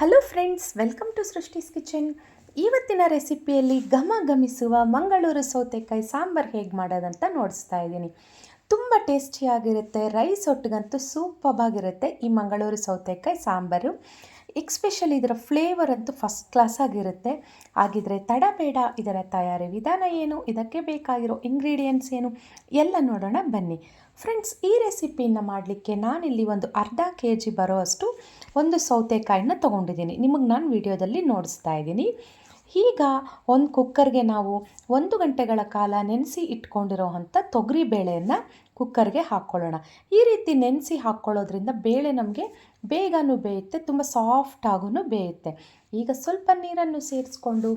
Hello friends welcome to Srishti's kitchen ಇವತ್ತಿನ ರೆಸಿಪಿಯಲ್ಲಿ ಘಮ ಘಮಿಸುವ ಮಂಗಳೂರು ಸೌತೆಕಾಯಿ ಸಾಂಬಾರು ಹೇಗೆ ಮಾಡೋದಂತ ನೋಡಿಸ್ತಾ ಇದ್ದೀನಿ. ತುಂಬ ಟೇಸ್ಟಿಯಾಗಿರುತ್ತೆ, ರೈಸ್ ಒಟ್ಟಿಗಂತೂ ಸೂಪರ್ಬಾಗಿರುತ್ತೆ ಈ ಮಂಗಳೂರು ಸೌತೆಕಾಯಿ ಸಾಂಬಾರು. ಎಕ್ಸ್ಪೆಷಲಿ ಇದರ ಫ್ಲೇವರ್ ಅಂತೂ ಫಸ್ಟ್ ಕ್ಲಾಸ್ ಆಗಿರುತ್ತೆ. ಹಾಗಿದ್ರೆ ತಡ ಬೇಡ ಇದರ ತಯಾರಿ ವಿಧಾನ ಏನು, ಇದಕ್ಕೆ ಬೇಕಾಗಿರೋ ಇಂಗ್ರೀಡಿಯೆಂಟ್ಸ್ ಏನು, ಎಲ್ಲ ನೋಡೋಣ ಬನ್ನಿ. ಫ್ರೆಂಡ್ಸ್ ಈ ರೆಸಿಪಿಯನ್ನು ಮಾಡಲಿಕ್ಕೆ ನಾನಿಲ್ಲಿ ಒಂದು ಅರ್ಧ ಕೆ ಜಿ ಬರೋ ಅಷ್ಟು ಒಂದು ಸೌತೆಕಾಯಿನ ತೊಗೊಂಡಿದ್ದೀನಿ. ನಿಮಗೆ ನಾನು ವಿಡಿಯೋದಲ್ಲಿ ನೋಡಿಸ್ತಾ ಇದ್ದೀನಿ. ಈಗ ಒಂದು ಕುಕ್ಕರ್ಗೆ ನಾವು ಒಂದು ಗಂಟೆಗಳ ಕಾಲ ನೆನೆಸಿ ಇಟ್ಕೊಂಡಿರೋ ಅಂಥ ತೊಗರಿ ಬೇಳೆಯನ್ನು ಕುಕ್ಕರ್ಗೆ ಹಾಕ್ಕೊಳ್ಳೋಣ ಈ ರೀತಿ ನೆನೆಸಿ ಹಾಕ್ಕೊಳ್ಳೋದ್ರಿಂದ ಬೇಳೆ ನಮಗೆ ಬೇಗನೂ ಬೇಯುತ್ತೆ, ತುಂಬ ಸಾಫ್ಟಾಗೂ ಬೇಯುತ್ತೆ. ಈಗ ಸ್ವಲ್ಪ ನೀರನ್ನು ಸೇರಿಸ್ಕೊಂಡು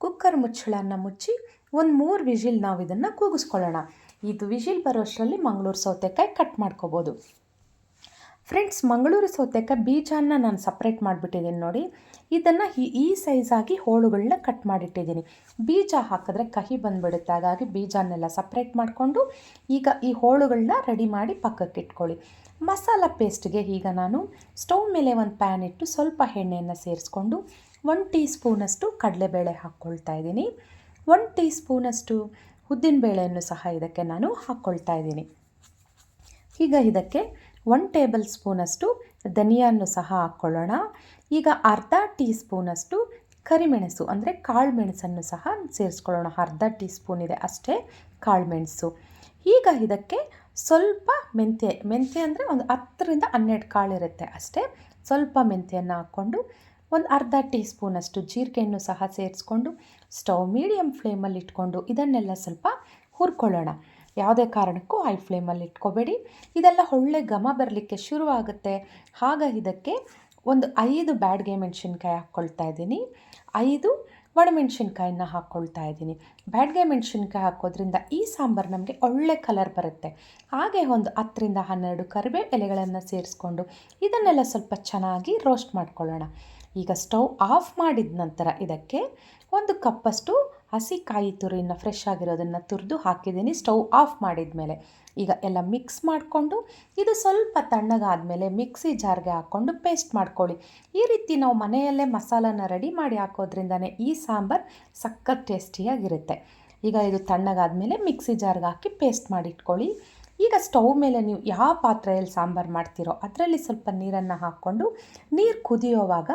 ಕುಕ್ಕರ್ ಮುಚ್ಚಳನ್ನು ಮುಚ್ಚಿ ಒಂದು ಮೂರು ವಿಜಿಲ್ ನಾವು ಇದನ್ನು ಕೂಗಿಸ್ಕೊಳ್ಳೋಣ. ಇದು ವಿಜಿಲ್ ಬರೋಷ್ಟರಲ್ಲಿ ಮಂಗಳೂರು ಸೌತೆಕಾಯಿ ಕಟ್ ಮಾಡ್ಕೋಬೋದು. ಫ್ರೆಂಡ್ಸ್ ಮಂಗಳೂರು ಸೌತೆಕ ಬೀಜನ ನಾನು ಸಪ್ರೇಟ್ ಮಾಡಿಬಿಟ್ಟಿದ್ದೀನಿ ನೋಡಿ. ಇದನ್ನು ಈ ಈ ಸೈಜಾಗಿ ಹೋಳುಗಳನ್ನ ಕಟ್ ಮಾಡಿಟ್ಟಿದ್ದೀನಿ ಬೀಜ ಹಾಕಿದ್ರೆ ಕಹಿ ಬಂದುಬಿಡುತ್ತೆ. ಹಾಗಾಗಿ ಬೀಜನೆಲ್ಲ ಸಪ್ರೇಟ್ ಮಾಡಿಕೊಂಡು ಈಗ ಈ ಹೋಳುಗಳನ್ನ ರೆಡಿ ಮಾಡಿ ಪಕ್ಕಕ್ಕೆ ಇಟ್ಕೊಳ್ಳಿ. ಮಸಾಲ ಪೇಸ್ಟ್ಗೆ ಈಗ ನಾನು ಸ್ಟವ್ ಮೇಲೆ ಒಂದು ಪ್ಯಾನ್ ಇಟ್ಟು ಸ್ವಲ್ಪ ಎಣ್ಣೆಯನ್ನು ಸೇರಿಸ್ಕೊಂಡು ಒನ್ ಟೀ ಸ್ಪೂನಷ್ಟು ಕಡಲೆಬೇಳೆ ಹಾಕ್ಕೊಳ್ತಾ ಇದ್ದೀನಿ ಒನ್ ಟೀ ಸ್ಪೂನಷ್ಟು ಉದ್ದಿನಬೇಳೆಯನ್ನು ಸಹ ಇದಕ್ಕೆ ನಾನು ಹಾಕ್ಕೊಳ್ತಾ ಇದ್ದೀನಿ ಈಗ ಇದಕ್ಕೆ ಒನ್ ಟೇಬಲ್ ಸ್ಪೂನಷ್ಟು ಧನಿಯನ್ನು ಸಹ ಹಾಕ್ಕೊಳ್ಳೋಣ. ಈಗ ಅರ್ಧ ಟೀ ಸ್ಪೂನಷ್ಟು ಕರಿಮೆಣಸು, ಅಂದರೆ ಕಾಳು ಮೆಣಸನ್ನು ಸಹ ಸೇರಿಸ್ಕೊಳ್ಳೋಣ. ಅರ್ಧ ಟೀ ಸ್ಪೂನ್ ಇದೆ ಅಷ್ಟೇ ಕಾಳು ಮೆಣಸು ಈಗ ಇದಕ್ಕೆ ಸ್ವಲ್ಪ ಮೆಂತ್ಯ ಮೆಂತ್ಯ ಅಂದರೆ ಒಂದು ಹತ್ತರಿಂದ ಹನ್ನೆರಡು ಕಾಳು ಇರುತ್ತೆ ಅಷ್ಟೇ. ಸ್ವಲ್ಪ ಮೆಂತ್ಯೆಯನ್ನು ಹಾಕ್ಕೊಂಡು ಒಂದು ಅರ್ಧ ಟೀ ಸ್ಪೂನಷ್ಟು ಜೀರಿಗೆಯನ್ನು ಸಹ ಸೇರಿಸ್ಕೊಂಡು, ಸ್ಟವ್ ಮೀಡಿಯಮ್ ಫ್ಲೇಮಲ್ಲಿ ಇಟ್ಕೊಂಡು ಇದನ್ನೆಲ್ಲ ಸ್ವಲ್ಪ ಹುರ್ಕೊಳ್ಳೋಣ. ಯಾವುದೇ ಕಾರಣಕ್ಕೂ ಹೈ ಫ್ಲೇಮಲ್ಲಿ ಇಟ್ಕೋಬೇಡಿ. ಇದೆಲ್ಲ ಒಳ್ಳೆ ಘಮ ಬರಲಿಕ್ಕೆ ಶುರುವಾಗುತ್ತೆ. ಆಗ ಇದಕ್ಕೆ ಒಂದು ಐದು ಬ್ಯಾಡ್ಗೆ ಮೆಣಸಿನ್ಕಾಯಿ ಹಾಕ್ಕೊಳ್ತಾ ಇದ್ದೀನಿ. ಐದು ಒಣಮೆಣ್ಸಿನ್ಕಾಯಿನ ಹಾಕ್ಕೊಳ್ತಾ ಇದ್ದೀನಿ. ಬ್ಯಾಡ್ಗೆ ಮೆಣಸಿನ್ಕಾಯಿ ಹಾಕೋದ್ರಿಂದ ಈ ಸಾಂಬಾರು ನಮಗೆ ಒಳ್ಳೆ ಕಲರ್ ಬರುತ್ತೆ. ಹಾಗೆ ಒಂದು ಹತ್ತರಿಂದ ಹನ್ನೆರಡು ಕರಿಬೇವು ಎಲೆಗಳನ್ನು ಸೇರಿಸ್ಕೊಂಡು ಇದನ್ನೆಲ್ಲ ಸ್ವಲ್ಪ ಚೆನ್ನಾಗಿ ರೋಸ್ಟ್ ಮಾಡ್ಕೊಳ್ಳೋಣ. ಈಗ ಸ್ಟವ್ ಆಫ್ ಮಾಡಿದ ನಂತರ ಇದಕ್ಕೆ ಒಂದು ಕಪ್ಪಷ್ಟು ಹಸಿ ಕಾಯಿ ತುರಿನ ಫ್ರೆಶ್ ಆಗಿರೋದನ್ನು ತುರಿದು ಹಾಕಿದ್ದೀನಿ. ಸ್ಟವ್ ಆಫ್ ಮಾಡಿದ ಮೇಲೆ ಈಗ ಎಲ್ಲ ಮಿಕ್ಸ್ ಮಾಡಿಕೊಂಡು ಇದು ಸ್ವಲ್ಪ ತಣ್ಣಗಾದಮೇಲೆ ಮಿಕ್ಸಿ ಜಾರ್ಗೆ ಹಾಕ್ಕೊಂಡು ಪೇಸ್ಟ್ ಮಾಡ್ಕೊಳ್ಳಿ. ಈ ರೀತಿ ನಾವು ಮನೆಯಲ್ಲೇ ಮಸಾಲನ ರೆಡಿ ಮಾಡಿ ಹಾಕೋದ್ರಿಂದನೇ ಈ ಸಾಂಬಾರು ಸಖತ್ ಟೇಸ್ಟಿಯಾಗಿರುತ್ತೆ ಈಗ ಇದು ತಣ್ಣಗಾದಮೇಲೆ ಮಿಕ್ಸಿ ಜಾರ್ಗೆ ಹಾಕಿ ಪೇಸ್ಟ್ ಮಾಡಿ ಇಟ್ಕೊಳ್ಳಿ ಈಗ ಸ್ಟವ್ ಮೇಲೆ ನೀವು ಯಾವ ಪಾತ್ರೆಯಲ್ಲಿ ಸಾಂಬಾರು ಮಾಡ್ತೀರೋ ಅದರಲ್ಲಿ ಸ್ವಲ್ಪ ನೀರನ್ನು ಹಾಕ್ಕೊಂಡು ನೀರು ಕುದಿಯೋವಾಗ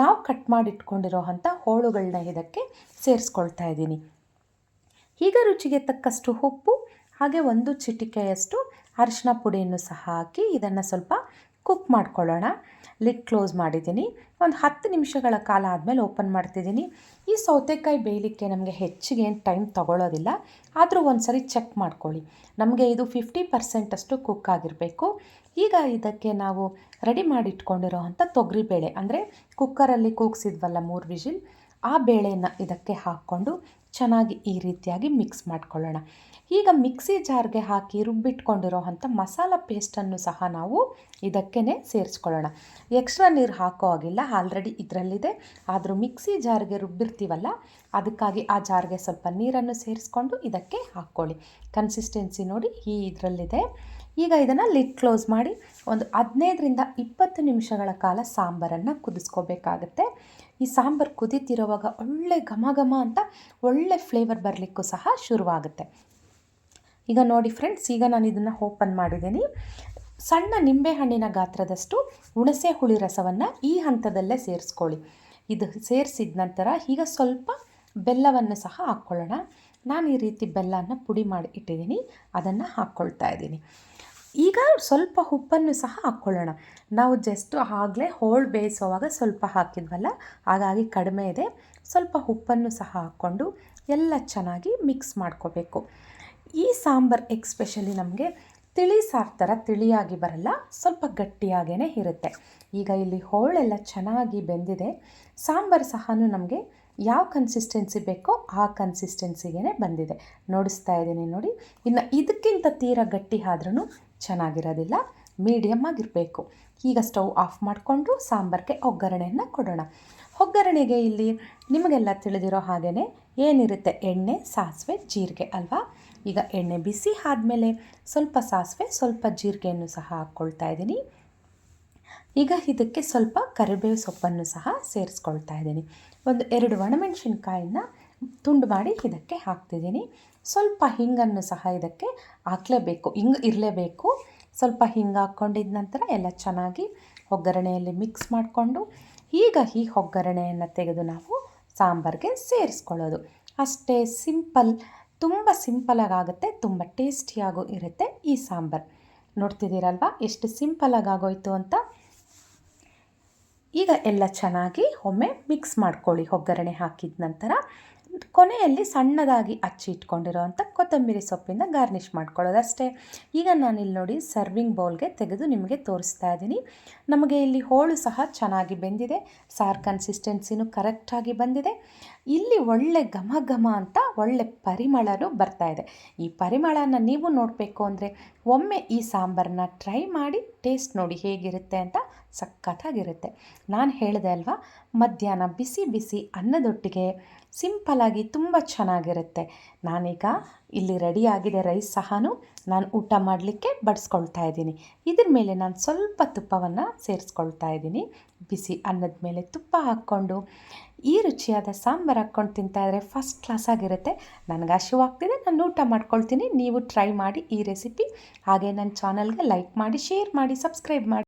ನಾವು ಕಟ್ ಮಾಡಿ ಇಟ್ಕೊಂಡಿರೋ ಅಂಥ ಹೋಳುಗಳನ್ನ ಇದಕ್ಕೆ ಸೇರಿಸ್ಕೊಳ್ತಾ ಇದ್ದೀನಿ. ಈಗ ರುಚಿಗೆ ತಕ್ಕಷ್ಟು ಉಪ್ಪು, ಹಾಗೆ ಒಂದು ಚಿಟಿಕೆಯಷ್ಟು ಅರಿಶಿನ ಪುಡಿಯನ್ನು ಸಹ ಹಾಕಿ ಇದನ್ನು ಸ್ವಲ್ಪ ಕುಕ್ ಮಾಡ್ಕೊಳ್ಳೋಣ. ಲಿಡ್ ಕ್ಲೋಸ್ ಮಾಡಿದ್ದೀನಿ. ಒಂದು ಹತ್ತು ನಿಮಿಷಗಳ ಕಾಲ ಆದಮೇಲೆ ಓಪನ್ ಮಾಡ್ತಿದ್ದೀನಿ. ಈ ಸೌತೆಕಾಯಿ ಬೇಯಲಿಕ್ಕೆ ನಮಗೆ ಹೆಚ್ಚಿಗೆ ಏನು ಟೈಮ್ ತೊಗೊಳ್ಳೋದಿಲ್ಲ ಆದರೂ ಒಂದು ಸರಿ ಚೆಕ್ ಮಾಡ್ಕೊಳ್ಳಿ. ನಮಗೆ ಇದು ಫಿಫ್ಟಿ ಪರ್ಸೆಂಟಷ್ಟು ಕುಕ್ ಆಗಿರಬೇಕು. ಈಗ ಇದಕ್ಕೆ ನಾವು ರೆಡಿ ಮಾಡಿ ಇಟ್ಕೊಂಡಿರೋ ಅಂಥ ತೊಗರಿಬೇಳೆ ಅಂದರೆ ಕುಕ್ಕರಲ್ಲಿ ಕೂಗಿಸಿದ್ವಲ್ಲ ಮೂರು ವಿಜಿಲ್ ಆ ಬೇಳೆನ ಇದಕ್ಕೆ ಹಾಕ್ಕೊಂಡು ಚೆನ್ನಾಗಿ ಈ ರೀತಿಯಾಗಿ ಮಿಕ್ಸ್ ಮಾಡ್ಕೊಳ್ಳೋಣ. ಈಗ ಮಿಕ್ಸಿ ಜಾರ್ಗೆ ಹಾಕಿ ರುಬ್ಬಿಟ್ಕೊಂಡಿರೋ ಅಂಥ ಮಸಾಲ ಪೇಸ್ಟನ್ನು ಸಹ ನಾವು ಇದಕ್ಕೇ ಸೇರಿಸ್ಕೊಳ್ಳೋಣ. ಎಕ್ಸ್ಟ್ರಾ ನೀರು ಹಾಕೋ ಆಗಿಲ್ಲ ಆಲ್ರೆಡಿ ಇದರಲ್ಲಿದೆ. ಆದರೂ ಮಿಕ್ಸಿ ಜಾರ್ಗೆ ರುಬ್ಬಿರ್ತೀವಲ್ಲ, ಅದಕ್ಕಾಗಿ ಆ ಜಾರ್ಗೆ ಸ್ವಲ್ಪ ನೀರನ್ನು ಸೇರಿಸ್ಕೊಂಡು ಇದಕ್ಕೆ ಹಾಕ್ಕೊಳ್ಳಿ. ಕನ್ಸಿಸ್ಟೆನ್ಸಿ ನೋಡಿ ಈ ಇದರಲ್ಲಿದೆ. ಈಗ ಇದನ್ನು ಲಿಡ್ ಕ್ಲೋಸ್ ಮಾಡಿ ಒಂದು ಹದಿನೈದರಿಂದ ಇಪ್ಪತ್ತು ನಿಮಿಷಗಳ ಕಾಲ ಸಾಂಬಾರನ್ನು ಕುದಿಸ್ಕೋಬೇಕಾಗತ್ತೆ. ಈ ಸಾಂಬಾರು ಕುದೀತಿರೋವಾಗ ಒಳ್ಳೆ ಘಮ ಘಮ ಅಂತ ಒಳ್ಳೆ ಫ್ಲೇವರ್ ಬರಲಿಕ್ಕೂ ಸಹ ಶುರುವಾಗುತ್ತೆ. ಈಗ ನೋಡಿ ಫ್ರೆಂಡ್ಸ್ ಈಗ ನಾನು ಇದನ್ನು ಓಪನ್ ಮಾಡಿದ್ದೀನಿ. ಸಣ್ಣ ನಿಂಬೆಹಣ್ಣಿನ ಗಾತ್ರದಷ್ಟು ಹುಣಸೆ ಹುಳಿ ರಸವನ್ನು ಈ ಹಂತದಲ್ಲೇ ಸೇರಿಸ್ಕೊಳ್ಳಿ. ಇದು ಸೇರಿಸಿದ ನಂತರ ಈಗ ಸ್ವಲ್ಪ ಬೆಲ್ಲವನ್ನು ಸಹ ಹಾಕ್ಕೊಳ್ಳೋಣ. ನಾನು ಈ ರೀತಿ ಬೆಲ್ಲವನ್ನು ಪುಡಿ ಮಾಡಿ ಇಟ್ಟಿದ್ದೀನಿ. ಅದನ್ನು ಹಾಕ್ಕೊಳ್ತಾ ಇದ್ದೀನಿ. ಈಗ ಸ್ವಲ್ಪ ಉಪ್ಪನ್ನು ಸಹ ಹಾಕ್ಕೊಳ್ಳೋಣ. ನಾವು ಜಸ್ಟ್ ಆಗಲೇ ಹೋಳು ಬೇಯಿಸೋವಾಗ ಸ್ವಲ್ಪ ಹಾಕಿದ್ವಲ್ಲ? ಹಾಗಾಗಿ ಕಡಿಮೆ ಇದೆ. ಸ್ವಲ್ಪ ಉಪ್ಪನ್ನು ಸಹ ಹಾಕ್ಕೊಂಡು ಎಲ್ಲ ಚೆನ್ನಾಗಿ ಮಿಕ್ಸ್ ಮಾಡ್ಕೋಬೇಕು. ಈ ಸಾಂಬಾರು ಎಕ್ಸ್ಪೆಷಲಿ ನಮಗೆ ತಿಳಿ ಸಾರು ಥರ ತಿಳಿಯಾಗಿ ಬರಲ್ಲ, ಸ್ವಲ್ಪ ಗಟ್ಟಿಯಾಗೇ ಇರುತ್ತೆ. ಈಗ ಇಲ್ಲಿ ಹೋಳೆಲ್ಲ ಚೆನ್ನಾಗಿ ಬೆಂದಿದೆ. ಸಾಂಬಾರು ಸಹ ನಮಗೆ ಯಾವ ಕನ್ಸಿಸ್ಟೆನ್ಸಿ ಬೇಕೋ ಆ ಕನ್ಸಿಸ್ಟೆನ್ಸಿಗೇ ಬಂದಿದೆ. ನೋಡಿಸ್ತಾ ಇದ್ದೀನಿ ನೋಡಿ. ಇನ್ನು ಇದಕ್ಕಿಂತ ತೀರ ಗಟ್ಟಿ ಆದ್ರೂ ಚೆನ್ನಾಗಿರೋದಿಲ್ಲ. ಮೀಡಿಯಮ್ ಆಗಿರಬೇಕು. ಈಗ ಸ್ಟವ್ ಆಫ್ ಮಾಡಿಕೊಂಡು ಸಾಂಬಾರಿಗೆ ಒಗ್ಗರಣೆಯನ್ನು ಕೊಡೋಣ. ಒಗ್ಗರಣೆಗೆ ಇಲ್ಲಿ ನಿಮಗೆಲ್ಲ ತಿಳಿದಿರೋ ಹಾಗೆಯೇ ಏನಿರುತ್ತೆ? ಎಣ್ಣೆ, ಸಾಸಿವೆ, ಜೀರಿಗೆ ಅಲ್ವಾ? ಈಗ ಎಣ್ಣೆ ಬಿಸಿ ಆದಮೇಲೆ ಸ್ವಲ್ಪ ಸಾಸಿವೆ, ಸ್ವಲ್ಪ ಜೀರಿಗೆಯನ್ನು ಸಹ ಹಾಕ್ಕೊಳ್ತಾ ಇದ್ದೀನಿ. ಈಗ ಇದಕ್ಕೆ ಸ್ವಲ್ಪ ಕರಿಬೇವು ಸೊಪ್ಪನ್ನು ಸಹ ಸೇರಿಸ್ಕೊಳ್ತಾ ಇದ್ದೀನಿ. ಒಂದು ಎರಡು ಒಣಮೆಣಸಿನ್ಕಾಯಿನ ತುಂಡು ಮಾಡಿ ಇದಕ್ಕೆ ಹಾಕ್ತಿದ್ದೀನಿ. ಸ್ವಲ್ಪ ಹಿಂಗನ್ನು ಸಹ ಇದಕ್ಕೆ ಹಾಕಲೇಬೇಕು. ಹಿಂಗೆ ಇರಲೇಬೇಕು. ಸ್ವಲ್ಪ ಹಿಂಗೆ ಹಾಕ್ಕೊಂಡಿದ ನಂತರ ಎಲ್ಲ ಚೆನ್ನಾಗಿ ಒಗ್ಗರಣೆಯಲ್ಲಿ ಮಿಕ್ಸ್ ಮಾಡಿಕೊಂಡು ಈಗ ಈ ಒಗ್ಗರಣೆಯನ್ನು ತೆಗೆದು ನಾವು ಸಾಂಬಾರಿಗೆ ಸೇರಿಸ್ಕೊಳ್ಳೋದು. ಅಷ್ಟೇ ಸಿಂಪಲ್, ತುಂಬ ಸಿಂಪಲಾಗಿ ಆಗುತ್ತೆ ತುಂಬ ಟೇಸ್ಟಿಯಾಗೂ ಇರುತ್ತೆ ಈ ಸಾಂಬಾರು. ನೋಡ್ತಿದ್ದೀರಲ್ವ? ಎಷ್ಟು ಸಿಂಪಲಾಗಿ ಆಗೋಯ್ತು ಅಂತ? ಈಗ ಎಲ್ಲ ಚೆನ್ನಾಗಿ ಒಮ್ಮೆ ಮಿಕ್ಸ್ ಮಾಡ್ಕೊಳ್ಳಿ. ಒಗ್ಗರಣೆ ಹಾಕಿದ ನಂತರ ಕೊನೆಯಲ್ಲಿ ಸಣ್ಣದಾಗಿ ಹಚ್ಚಿ ಇಟ್ಕೊಂಡಿರೋವಂಥ ಕೊತ್ತಂಬರಿ ಸೊಪ್ಪಿಂದ ಗಾರ್ನಿಷ್ ಮಾಡ್ಕೊಳ್ಳೋದು ಅಷ್ಟೇ ಈಗ ನಾನಿಲ್ಲಿ ನೋಡಿ ಸರ್ವಿಂಗ್ ಬೌಲ್ಗೆ ತೆಗೆದು ನಿಮಗೆ ತೋರಿಸ್ತಾ ಇದ್ದೀನಿ. ನಮಗೆ ಇಲ್ಲಿ ಹೋಳು ಸಹ ಚೆನ್ನಾಗಿ ಬೆಂದಿದೆ. ಸಾರ್ ಕನ್ಸಿಸ್ಟೆನ್ಸಿನೂ ಕರೆಕ್ಟಾಗಿ ಬಂದಿದೆ. ಇಲ್ಲಿ ಒಳ್ಳೆ ಘಮ ಘಮ ಅಂತ ಒಳ್ಳೆ ಪರಿಮಳನೂ ಬರ್ತಾ ಇದೆ. ಈ ಪರಿಮಳನ ನೀವು ನೋಡಬೇಕು ಅಂದರೆ ಒಮ್ಮೆ ಈ ಸಾಂಬಾರನ್ನ ಟ್ರೈ ಮಾಡಿ ಟೇಸ್ಟ್ ನೋಡಿ ಹೇಗಿರುತ್ತೆ ಅಂತ ಸಖತ್ತಾಗಿರುತ್ತೆ. ನಾನು ಹೇಳಿದೆ ಅಲ್ವಾ, ಮಧ್ಯಾಹ್ನ ಬಿಸಿ ಬಿಸಿ ಅನ್ನದೊಟ್ಟಿಗೆ ಸಿಂಪಲಾಗಿ ತುಂಬ ಚೆನ್ನಾಗಿರುತ್ತೆ. ನಾನೀಗ ಇಲ್ಲಿ ರೆಡಿಯಾಗಿದೆ ರೈಸ್ ಸಹ ನಾನು ಊಟ ಮಾಡಲಿಕ್ಕೆ ಬಡಿಸ್ಕೊಳ್ತಾ ಇದ್ದೀನಿ. ಇದ್ರ ಮೇಲೆ ನಾನು ಸ್ವಲ್ಪ ತುಪ್ಪವನ್ನು ಸೇರಿಸ್ಕೊಳ್ತಾ ಇದ್ದೀನಿ. ಬಿಸಿ ಅನ್ನದ ಮೇಲೆ ತುಪ್ಪ ಹಾಕ್ಕೊಂಡು, ಈ ರುಚಿಯಾದ ಸಾಂಬಾರು ಹಾಕ್ಕೊಂಡು ತಿಂತಾಯಿದ್ರೆ ಫಸ್ಟ್ ಕ್ಲಾಸ್ ಆಗಿರುತ್ತೆ. ನನಗೆ ಹಸಿವಾಗ್ತಿದೆ ನಾನು ಊಟ ಮಾಡ್ಕೊಳ್ತೀನಿ. ನೀವು ಟ್ರೈ ಮಾಡಿ ಈ ರೆಸಿಪಿ ಹಾಗೆ ನನ್ನ ಚಾನಲ್ಗೆ ಲೈಕ್ ಮಾಡಿ ಶೇರ್ ಮಾಡಿ ಸಬ್ಸ್ಕ್ರೈಬ್ ಮಾಡಿ.